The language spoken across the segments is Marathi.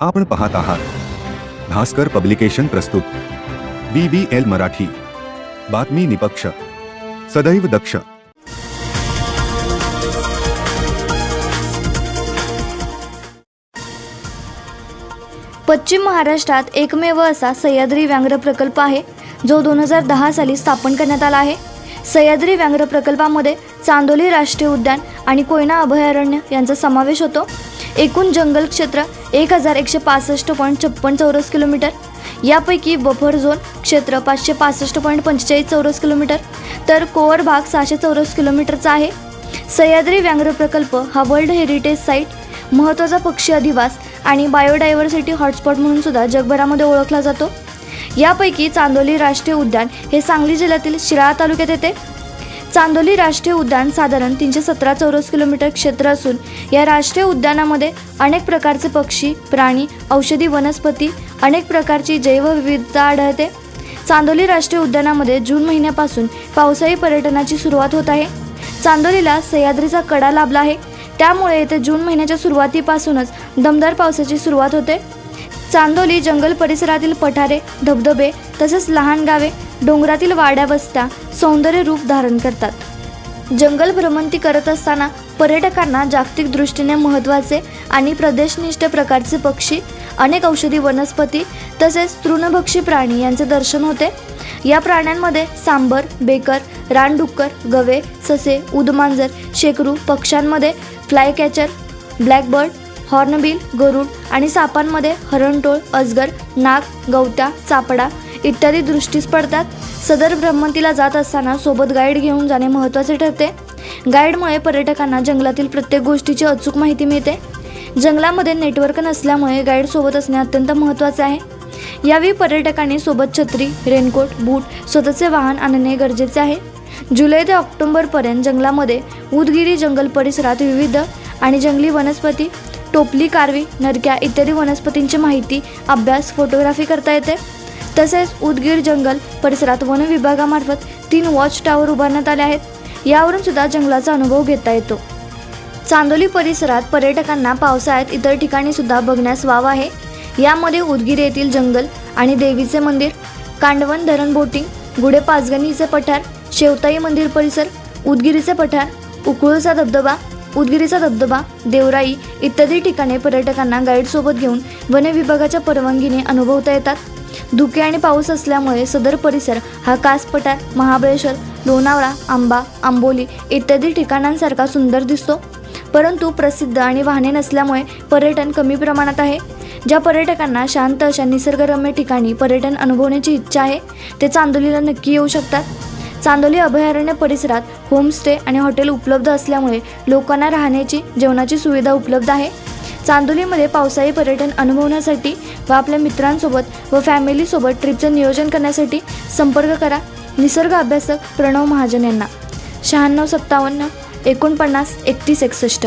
आपण पाहत आहात. भास्कर पब्लिकेशन प्रस्तुत. B B L Marathi. बातमी निपक्ष. सदैव दक्ष. पश्चिम महाराष्ट्रात एकमेव असा सह्याद्री व्याघ्र प्रकल्प आहे जो दोन हजार दहा साली स्थापन करण्यात आला आहे. सह्याद्री व्याघ्र प्रकल्पामध्ये चांदोली राष्ट्रीय उद्यान आणि कोयना अभयारण्य यांचा समावेश होतो. एकूण जंगल क्षेत्र एक हजार एकशे पासष्ट पॉईंट छप्पन चौरस किलोमीटर. यापैकी बफर झोन क्षेत्र पाचशे पासष्ट पॉईंट पंचेचाळीस चौरस किलोमीटर. तर कोअर भाग सहाशे चौरस किलोमीटरचा आहे. सह्याद्री व्याघ्र प्रकल्प हा वर्ल्ड हेरिटेज साईट महत्त्वाचा पक्षी अधिवास आणि बायोडायव्हर्सिटी हॉटस्पॉट म्हणून सुद्धा जगभरामध्ये ओळखला जातो. यापैकी चांदोली राष्ट्रीय उद्यान हे सांगली जिल्ह्यातील शिराळा तालुक्यात येते. चांदोली राष्ट्रीय उद्यान साधारण तीनशे सतरा चौरस किलोमीटर क्षेत्र असून या राष्ट्रीय उद्यानामध्ये अनेक प्रकारचे पक्षी प्राणी औषधी वनस्पती अनेक प्रकारची जैवविविधता आढळते. चांदोली राष्ट्रीय उद्यानामध्ये जून महिन्यापासून पावसाळी पर्यटनाची सुरुवात होत आहे. चांदोलीला सह्याद्रीचा कडा लाभला आहे. त्यामुळे येथे जून महिन्याच्या सुरुवातीपासूनच दमदार पावसाची सुरुवात होते. चांदोली जंगल परिसरातील पठारे धबधबे तसेच लहान गावे डोंगरातील वाड्या वस्त्या सौंदर्य रूप धारण करतात. जंगल भ्रमंती करत असताना पर्यटकांना जागतिक दृष्टीने महत्त्वाचे आणि प्रदेशनिष्ठ प्रकारचे पक्षी अनेक औषधी वनस्पती तसेच तृणभक्षी प्राणी यांचे दर्शन होते. या प्राण्यांमध्ये सांबर बेकर रानडुक्कर गवे ससे उदमांजर शेकरू पक्ष्यांमध्ये फ्लायकॅचर ब्लॅकबर्ड हॉर्नबिल गरुड आणि सापांमध्ये हरणटोळ अजगर नाग गवत्या चापडा इत्यादी दृष्टीस पडतात. सदर भ्रमंतीला जात असताना सोबत गाईड घेऊन जाणे महत्त्वाचे ठरते. गाईडमुळे पर्यटकांना जंगलातील प्रत्येक गोष्टीची अचूक माहिती मिळते. जंगलामध्ये नेटवर्क नसल्यामुळे गाईड सोबत असणे अत्यंत महत्त्वाचे आहे. यावेळी पर्यटकांनी सोबत छत्री रेनकोट बूट स्वतःचे वाहन आणणे गरजेचे आहे. जुलै ते ऑक्टोबरपर्यंत जंगलामध्ये उदगिरी जंगल परिसरात विविध आणि जंगली वनस्पती टोपली कारवी नरक्या इत्यादी वनस्पतींची माहिती अभ्यास फोटोग्राफी करता येते. तसेच उदगीर जंगल परिसरात वन विभागामार्फत तीन वॉच टॉवर उभारण्यात आले आहेत. यावरून सुद्धा जंगलाचा अनुभव घेता येतो. चांदोली परिसरात पर्यटकांना पावसाळ्यात इतर ठिकाणी सुद्धा बघण्यास वाव आहे. यामध्ये उदगीर येथील जंगल आणि देवीचे मंदिर कांडवन धरण बोटिंग गुढे पाचगणीचे पठार शेवताई मंदिर परिसर उदगिरीचे पठार उकळूचा धबधबा उदगिरीचा धबधबा देवराई इत्यादी ठिकाणे पर्यटकांना गाईडसोबत घेऊन वन विभागाच्या परवानगीने अनुभवता येतात. धुके आणि पाऊस असल्यामुळे सदर परिसर हा कासपठार महाबळेश्वर लोणावळा आंबा आंबोली इत्यादी ठिकाणांसारखा सुंदर दिसतो. परंतु प्रसिद्ध आणि वाहने नसल्यामुळे पर्यटन कमी प्रमाणात आहे. ज्या पर्यटकांना शांत अशा निसर्गरम्य ठिकाणी पर्यटन अनुभवण्याची इच्छा आहे ते चांदोलीला नक्की येऊ शकतात. चांदोली अभयारण्य परिसरात होमस्टे आणि हॉटेल उपलब्ध असल्यामुळे लोकांना राहण्याची जेवणाची सुविधा उपलब्ध आहे. चांदोलीमध्ये पावसाळी पर्यटन अनुभवण्यासाठी व आपल्या मित्रांसोबत व फॅमिलीसोबत ट्रिपचं नियोजन करण्यासाठी संपर्क करा. निसर्ग अभ्यासक प्रणव महाजन यांना. शहाण्णव सत्तावन्न एकोणपन्नास एकतीस एकसष्ट.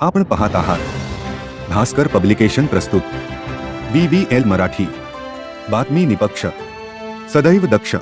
आपण पाहत आहात. भास्कर पब्लिकेशन प्रस्तुत. B B L Marathi. बातमी निपक्ष. सदैव दक्ष.